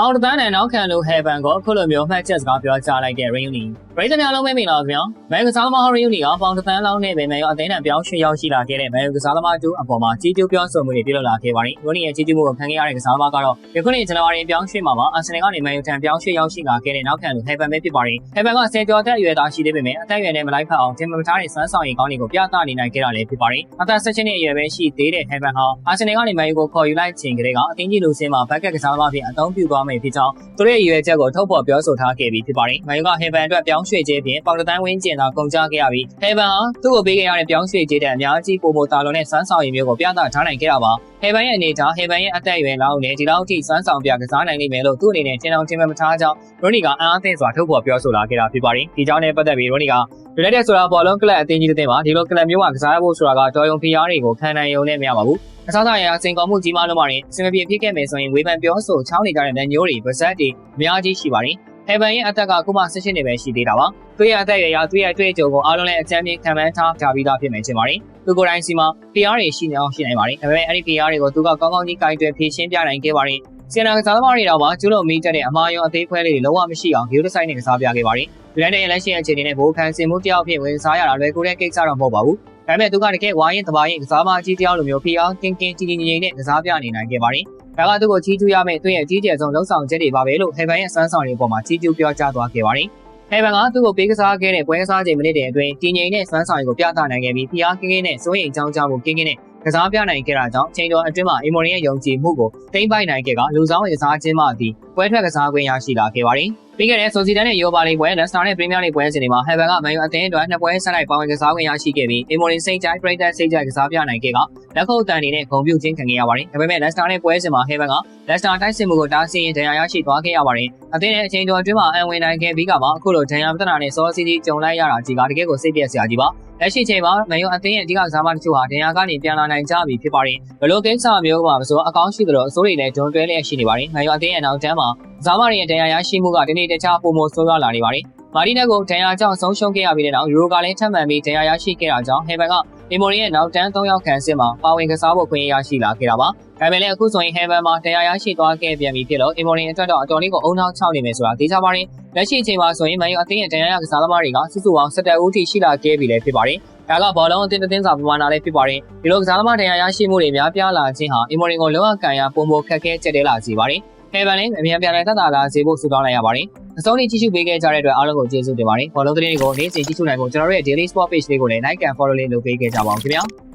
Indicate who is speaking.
Speaker 1: ပေါင်တန်းနဲ့နောက်ခံလို့ဟဲဘန်ကိုအခုလိုမျိုးမှတ်ချက်စကားပြောကြားလိုက်တဲ့ Reuni ပရိသတ်များလုံးပဲမိလာခင်ဗျာမဲကစားသမား Reuni ကပေါင်တန်းလောင်းနေပေမဲ့အသင်းနဲ့ပြောင်းရွှေ့ရောက်ရှိလာခဲ့တဲ့မဲကစားသမားတို့အပေါ်မှာကြီးကျူးပြောဆိုမှုတွေပြုလုပ်လာခဲ့ပါတယ် Reuni ရဲ့ကြီးကျူးမှုကိုခံခဲ့ရတဲ့ကစားသမားကတော့ယခုနှစ်ဇန်နဝါရီပြောင်းရွှေ့မှာမှာအာဆင်နယ်ကနေမဲယူထံပြောင်းရွှေ့ရောက်ရှိလာခဲ့တဲ့နောက်ခံလို့ဟဲဘန်ပဲဖြစ်ပါတယ်ဟဲဘန်ကဆယ်ကျော်သက်အရွယ်သားရှိသေးပေမဲ့အသက်အရွယ်နဲ့မလိုက်ဖက်အောင်တင်မထားတဲ့စွမ်းဆောင်ရည်ကောင်းတွေကိုပြသနေနိုင်ခဲ့တာလည်းဖြစ်ပါတယ်အသက်16နှစ်အရွယ်ပဲရှိသေးတဲ့ဟဲဘန်ဟာအာဆင်နယ်ကနေမဲယူကိုခေါ်ယူလိုက်ချိန်ကလေးကအသင်းကြီးလူစင်းမှာဘက်ကက်ကစားသမားဖြစ်အသုံးပြုသွားမယ်ဖြစ်ကြောင်းသူတို့ရဲ့ရည်ရွယ်ချက်ကိုထုတ်ဖော်ပြောဆိုထားခဲ့ပြီးဖြစ်ပါတယ်။မယုကဟေဗန်အတွက်ပြောင်းရွှေ့ခြင်းဖြင့်ပေါင်တန်းဝင်းကျင်သာကုန်ကြခဲ့ရပြီးဟေဗန်ဟာသူ့ကိုပေးခဲ့ရတဲ့ပြောင်းရွှေ့ခြင်းတဲ့အများကြီးပုံမတာလွန်တဲ့စွမ်းဆောင်ရည်မျိုးကိုပြသထားနိုင်ခဲ့တာပါ။ဟေဗန်ရဲ့အနေထားဟေဗန်ရဲ့အသက်အရွယ်လောက်နဲ့ဒီလောက်ထိစွမ်းဆောင်ပြကစားနိုင်နိုင်မယ်လို့သူ့အနေနဲ့ထင်အောင်ထင်မှမထားကြောင်းရိုနီကအအားသင့်စွာထုတ်ဖော်ပြောဆိုလာခဲ့တာဖြစ်ပါတယ်။ဒီကြောင့်နဲ့ပတ်သက်ပြီးရိုနီက United ဆိုတာဘောလုံးကလပ်အသင်းကြီးတစ်သင်းမှာဒီလိုကလပ်မျိုးကကစားဖို့ဆိုတာကတော်ရုံဖိအားတွေကိုခံနိုင်ရုံနဲ့မရပါဘူး။အစားအစာရအစင်ကောင်းမှုကြီးမားလုံးပါတယ်။စင်မပြေဖြစ်ခဲ့မယ်ဆိုရင်ဝေဖန်ပြောဆိုချောင်းနေကြတဲ့လက်ညိုးတွေပါဇက်တွေအများကြီးရှိပါတယ်။ ဟေဗန်ရဲ့အသက်ကကုမ16နှစ်ပဲရှိသေးတာပါ။သူ့ရဲ့အသက်အရွယ်ရာသူ့ရဲ့အတွေ့အကြုံကိုအားလုံးလည်းအကြမ်းမြင့်ခံမှန်းထားကြပြီးသားဖြစ်မယ်ထင်ပါတယ်။သူကိုယ်တိုင်စီမှာ PR တွေရှိနေအောင်ရှိနိုင်ပါတယ်။ဒါပေမဲ့အဲ့ဒီ PR တွေကိုသူကကောင်းကောင်းကြီးကင်တွယ်ဖြည့်ရှင်းပြနိုင်ခဲ့ပါတယ်။စီနာကစားသမားတွေတော့မှကျူးလွန်မိတက်တဲ့အမားယုံအသေးခွဲလေးတွေလုံးဝမရှိအောင်ဂီယိုဒဆိုင်နဲ့ကစားပြခဲ့ပါတယ်။ဒီတိုင်းရဲ့လက်ရှိအခြေအနေနဲ့ဘိုးခန်းစင်မှုတယောက်ဖြစ်ဝင်စားရတာလွယ်ကူတဲ့ကိစ္စတော့မဟုတ်ပါဘူး။ဒါပေမဲ့သူကတကယ်ဝါရင်တဘာရင်ကစားမကြီးတယောက်လိုမျိုး PR ကင်းကင်းကြီးကြီးငြိမ်ငြိမ်နဲ့ကစားပြနေနိုင်ခဲ့ပါတယ်။ ဒါကသူ့ကိုကြီးကျူးရမယ့်သူ့ရဲ့အကြီးကျယ်ဆုံးလှုပ်ဆောင်ချက်တွေပါပဲလို့ဟေဗန်ရဲ့စမ်းဆောင်တွေအပေါ်မှာကြီးကျူးပြောကြားသွားခဲ့ပါတယ်။ဟေဗန်ကသူ့ကိုပေးကစားခဲ့တဲ့ပွဲကစားချိန်မိနစ်တွေအတွင်းတည်ငြိမ်တဲ့စမ်းဆောင်တွေကိုပြသနိုင်ခဲ့ပြီး PR ကင်းကင်းနဲ့စိုးရိမ်ကြောင်းကြောင်းကိုကင်းကင်းနဲ့ကစားပြနိုင်ခဲ့တာကြောင့်အချိန်တော်အတွင်းမှာအီမိုရီရဲ့ယုံကြည်မှုကိုတိမ့်ပိုက်နိုင်ခဲ့ကလူဆောင်ဝင်ကစားခြင်းမှအသည့် ပွဲထွက်ကစားခွင့်ရရှိလာခဲ့ပါတယ်။ပြီးခဲ့တဲ့ဆိုစီတန်နဲ့ယောပါလီပွဲလက်စတာနဲ့ပရီးမီးယားလိပွဲစဉ်တွေမှာဟက်ဗန်ကမန်ယူအသင်းအတွက်နှစ်ပွဲဆက်လိုက်ပါဝင်ကစားခွင့်ရရှိခဲ့ပြီးအီမိုရီစိတ်ကြိုက်ပရိသတ်စိတ်ကြိုက်ကစားပြနိုင်ခဲ့ကလက်ခုပ်တန်အနေနဲ့ဂုဏ်ပြုခြင်းခံခဲ့ရပါတယ်။ဒါပေမဲ့လက်စတာနဲ့ပွဲစဉ်မှာဟက်ဗန်ကလက်စတာတိုက်စစ်မှုကိုတားဆီးရင်ဒဏ်ရာရရှိသွားခဲ့ရပါတယ်။အသင်းရဲ့အချိန်တော်အတွင်းမှာအံဝင်နိုင်ခဲ့ပြီးကမှအခုလိုဒဏ်ရာပြဿနာနဲ့စောစီးစီးကြုံလိုက်ရတာကြီးကတကယ်ကိုစိတ်ပြည့်စရာကြီးပါ။လက်ရှိချိန်မှာမန်ယူအသင်းရဲ့အဓိကစားမတချို့ဟာဒဏ်ရာကနေပြန်လာနိုင်ကြပြီဖြစ်ပါတယ်။ဘလို့ကိစ္စမျိုးကမဆိုအကောင်းရှိသလိုအစိုးရနဲ့ဒွန်တွဲလျက်ရှိနေပါတယ်။မန်ယူအသင်းရဲ့နောက်တန်းမှာဇာမရီရဲ့ဒဏ်ရာရရှိမှုကဒီနေ့တခြားပုံမဆိုးရွားလာနေပါတယ်။မာတီနက်ကိုဒဏ်ရာကြောင့်ဆုံးရှုံးခဲ့ရပြီးတဲ့နောက်ယူရိုကလည်းထပ်မံပြီးဒဏ်ရာရရှိခဲ့တာကြောင့်ဟေဗန်ကအီမိုရီရဲ့နောက်တန်း၃ယောက်ခန့်စစ်မှာပါဝင်ကစားဖို့ခွင့်ရရှိလာခဲ့တာပါ။ဒါပေမဲ့လည်းအခုဆိုရင်ဟေဗန်မှာဒဏ်ရာရရှိသွားခဲ့ပြန်ပြီဖြစ်လို့အီမိုရီအတွက်တော့အတော်လေးကိုအုံနောက်ချောက်နေမယ်ဆိုတာသိကြပါတယ်။လက်ရှိအချိန်မှာဆိုရင်မန်ယူအသင်းရဲ့ဒဏ်ရာရကစားသမားတွေကစုစုပေါင်း၁၁ဦးထိရှိလာခဲ့ပြီလည်းဖြစ်ပါတယ်။ဒါကဘောလုံးအသင်းတင်းစာပမာဏလည်းဖြစ်ပါတယ်။ဒီလိုကစားသမားဒဏ်ရာရရှိမှုတွေများပြားလာခြင်းဟာအီမိုရီကိုလုံးဝကန်ရပုံပုံခက်ခဲကျက်တဲလာစေပါတယ်။ ဟေဗန်လည်းအမြန်ပြန်လည်သက်သာလာစေဖို့ဆုတောင်းလိုက်ရပါတယ်။အဆုံးထိကြည့်ရှုပေးခဲ့ကြတဲ့အတွက်အားလုံးကိုကျေးဇူးတင်ပါတယ်။ဘောလုံးသတင်းတွေကိုနေ့စဉ်ကြည့်ရှုနိုင်ဖို့ကျွန်တော်တို့ရဲ့ Daily Sport Page လေးကိုလည်း Like and Follow လေးလုပ်ပေးခဲ့ကြပါအောင်ခင်ဗျာ။